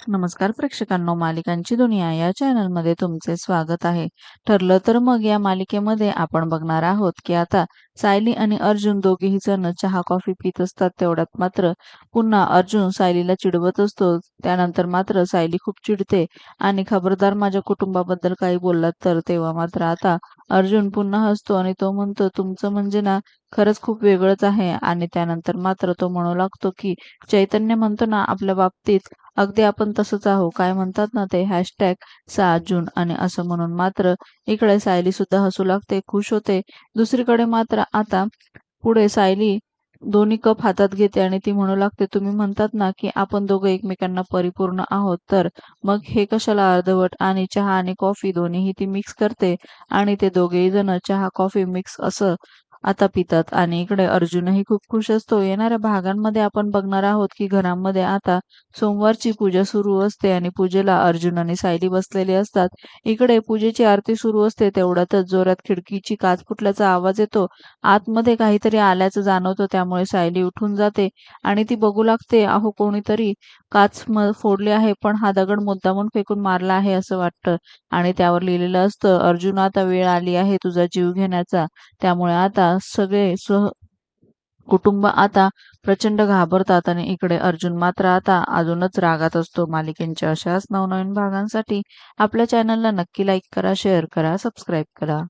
नमस्कार प्रेक्षकांनो मालिकांची दुनिया या चॅनलमध्ये तुमचे स्वागत आहे. ठरलं तर मग या मालिकेमध्ये आपण बघणार आहोत की आता सायली आणि अर्जुन दोघेही जण चहा कॉफी पित असतात. तेवढ्यात मात्र पुन्हा अर्जुन सायलीला चिडवत असतो. त्यानंतर मात्र सायली खूप चिडते आणि खबरदार माझ्या कुटुंबाबद्दल काही बोललात तर तेव्हा मात्र आता अर्जुन पुन्हा हसतो आणि तो म्हणतो तुमचं म्हणजे ना खरंच खूप वेगळंच आहे. आणि त्यानंतर मात्र तो म्हणू लागतो की चैतन्य म्हणतो ना आपल्या बाबतीत अगदी आपण तसंच आहो काय म्हणतात ना ते? हॅशटॅग सहा जून आणि असं म्हणून मात्र इकडे सायली सुद्धा हसू लागते खुश होते. दुसरीकडे मात्र आता पुढे सायली दोन्ही कप हातात घेते आणि ती म्हणू लागते तुम्ही म्हणतात ना की आपण दोघं एकमेकांना परिपूर्ण आहोत तर मग हे कशाला अर्धवट? आणि चहा आणि कॉफी दोन्हीही ती मिक्स करते आणि ते दोघेही जण चहा कॉफी मिक्स असं आता पितात. आणि इकडे अर्जुनही खूप खुश असतो. येणाऱ्या भागांमध्ये आपण बघणार आहोत की घरांमध्ये आता सोमवारची पूजा सुरू असते आणि पूजेला अर्जुन आणि सायली बसलेले असतात. इकडे पूजेची आरती सुरू असते. तेवढ्यातच जोरात खिडकीची काच फुटल्याचा आवाज येतो. आतमध्ये काहीतरी आल्याचं जाणवतं. त्यामुळे सायली उठून जाते आणि ती बघू लागते अहो कोणीतरी काच फोडली आहे पण हा दगड मुद्दामून फेकून मारला आहे असं वाटतं. आणि त्यावर लिहिलेलं असतं अर्जुन आता वेळ आली आहे तुझा जीव घेण्याचा. त्यामुळे आता सगळे सह कुटुंब आता प्रचंड घाबरतात आणि इकडे अर्जुन मात्र आता अजूनच रागात असतो. मालिकेंच्या अशाच नवनवीन भागांसाठी आपल्या चॅनलला नक्की लाईक करा शेअर करा सबस्क्राईब करा.